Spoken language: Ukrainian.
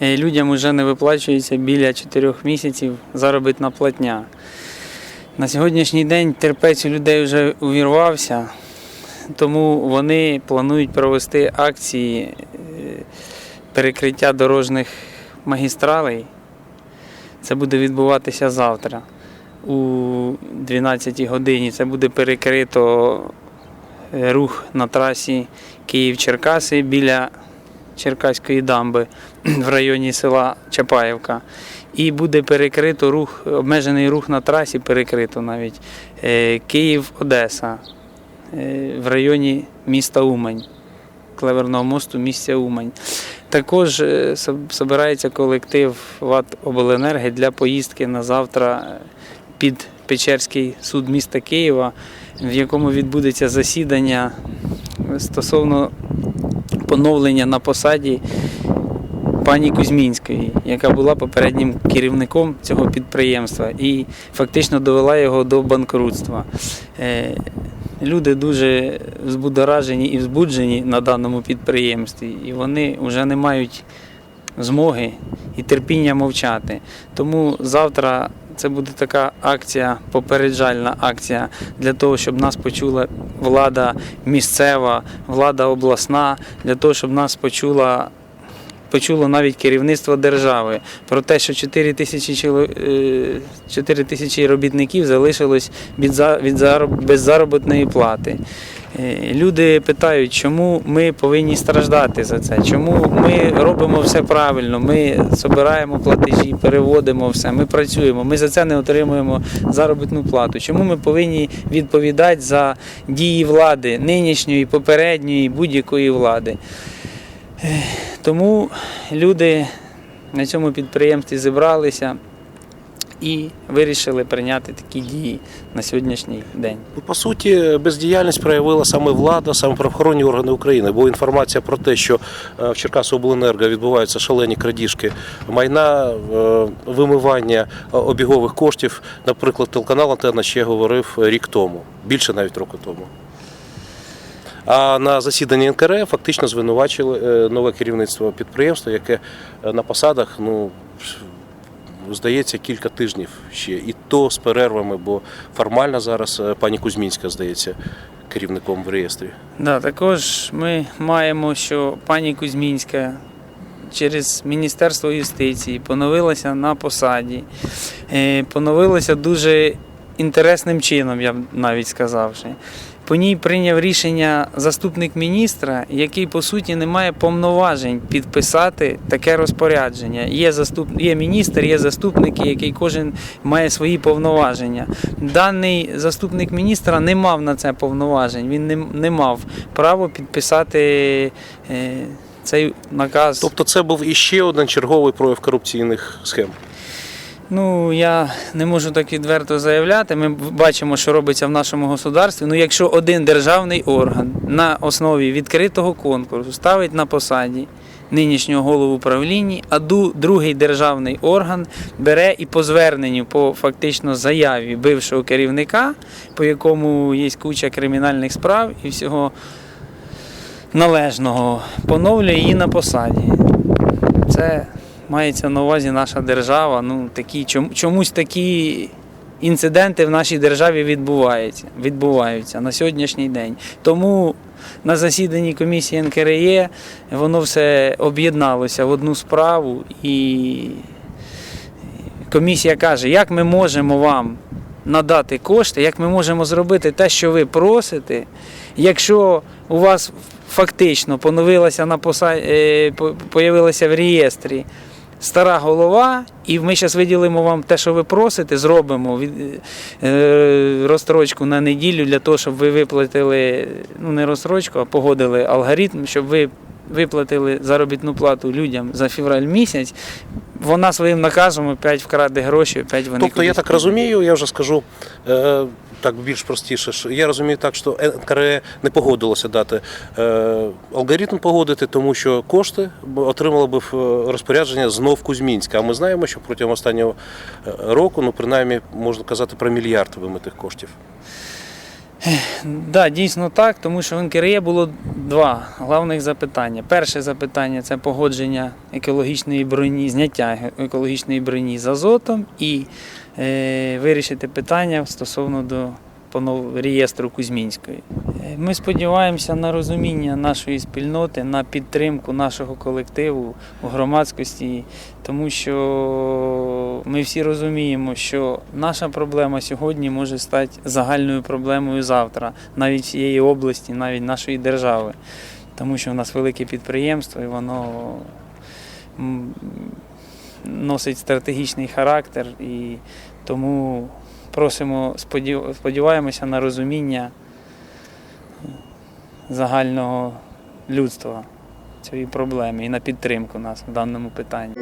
е, людям вже не виплачується біля 4 місяців заробітна платня. На сьогоднішній день терпець у людей вже увірвався, тому вони планують провести акції е, перекриття дорожніх магістралей. Це буде відбуватися завтра у 12 годині. Це буде перекрито е, рух на трасі Київ-Черкаси біля Черкаської дамби в районі села Чапаєвка. І буде перекрито рух, обмежений рух на трасі, перекрито навіть е, Київ-Одеса е, в районі міста Умань, Клеверного мосту, місця Умань. Також е, соб- собирається колектив ВАТ Обленерги для поїздки на завтра е, під Печерський суд міста Києва, в якому відбудеться засідання стосовно поновлення на посаді пані Кузьмінської, яка була попереднім керівником цього підприємства і фактично довела його до банкрутства. Е, Люди дуже збудоражені і взбуджені на даному підприємстві, і вони вже не мають змоги і терпіння мовчати. Тому завтра це буде така акція, попереджальна акція для того, щоб нас почула влада місцева, влада обласна, для того, щоб нас почула. Почуло навіть керівництво держави про те, що 4 тисячі, чоло- е, 4 тисячі робітників залишилось без заробітної плати. Е, Люди питають, чому ми повинні страждати за це, чому ми робимо все правильно, ми збираємо платежі, переводимо все, ми працюємо, ми за це не отримуємо заробітну плату. Чому ми повинні відповідати за дії влади, нинішньої, попередньої, будь-якої влади? Тому люди на цьому підприємстві зібралися і вирішили прийняти такі дії на сьогоднішній день. Ну, По суті, бездіяльність проявила саме влада, саме правоохоронні органи України. Бо інформація про те, що е, в Черкасобленерго відбуваються шалені крадіжки майна, е, вимивання е, обігових коштів. Наприклад, телеканал Антенна ще говорив рік тому, більше навіть року тому. А на засіданні НКР фактично звинувачили е, нове керівництво підприємства, яке е, на посадах, ну здається, кілька тижнів ще, і то з перервами, бо формально зараз е, пані Кузьмінська здається керівником в реєстрі. Да, також ми маємо, що пані Кузьмінська через Міністерство юстиції поновилася на посаді. Поновилася дуже інтересним чином, я б навіть сказавши. По ній прийняв рішення заступник міністра, який по суті не має повноважень підписати таке розпорядження. Є заступ... є міністр, є заступники, який кожен має свої повноваження. Даний заступник міністра не мав на це повноважень. Він не, не мав права підписати е, цей наказ. Тобто це був іще один черговий прояв корупційних схем. Ну, я не можу так відверто заявляти. Ми бачимо, що робиться в нашому государстві. Ну, якщо один державний орган на основі відкритого конкурсу ставить на посаді нинішнього голову управління, а другий державний орган бере і по зверненню, по фактично заяві бившого керівника, по якому є куча кримінальних справ і всього належного, поновлює її на посаді. Це мається на увазі наша держава. Ну, такі, чом- чомусь такі інциденти в нашій державі відбуваються, відбуваються на сьогоднішній день. Тому на засіданні комісії НКРЄ воно все об'єдналося в одну справу, і комісія каже, як ми можемо вам надати кошти, як ми можемо зробити те, що ви просите, якщо у вас фактично поновилася на поса... е, появилася в реєстрі стара голова, і ми зараз виділимо вам те, що ви просите, зробимо е, розстрочку на неділю для того, щоб ви виплатили, ну не розстрочку, а погодили алгоритм, щоб ви виплатили заробітну плату людям за февраль місяць. Вона своїм наказом опять вкраде гроші, опять вони. Тобто я так розумію, я вже скажу е, так більш простіше. що Я розумію так, що НКРЕ не погодилося дати е, алгоритм погодити, тому що кошти отримала б е, розпорядження знов Кузьмінська. А ми знаємо, що протягом останнього е, року, ну принаймні можна казати про мільярд вимитих коштів. Да, дійсно так, тому що в НКРЄ було два головних запитання. Перше запитання це погодження екологічної броні, зняття екологічної броні з азотом і е, вирішити питання стосовно до понов- реєстру Кузьмінської. Е, Ми сподіваємося на розуміння нашої спільноти, на підтримку нашого колективу у громадськості, тому що ми всі розуміємо, що наша проблема сьогодні може стати загальною проблемою завтра, навіть всієї області, навіть нашої держави. Тому що в нас велике підприємство і воно носить стратегічний характер і тому просимо, сподіваємося на розуміння загального людства цієї проблеми і на підтримку нас в даному питанні.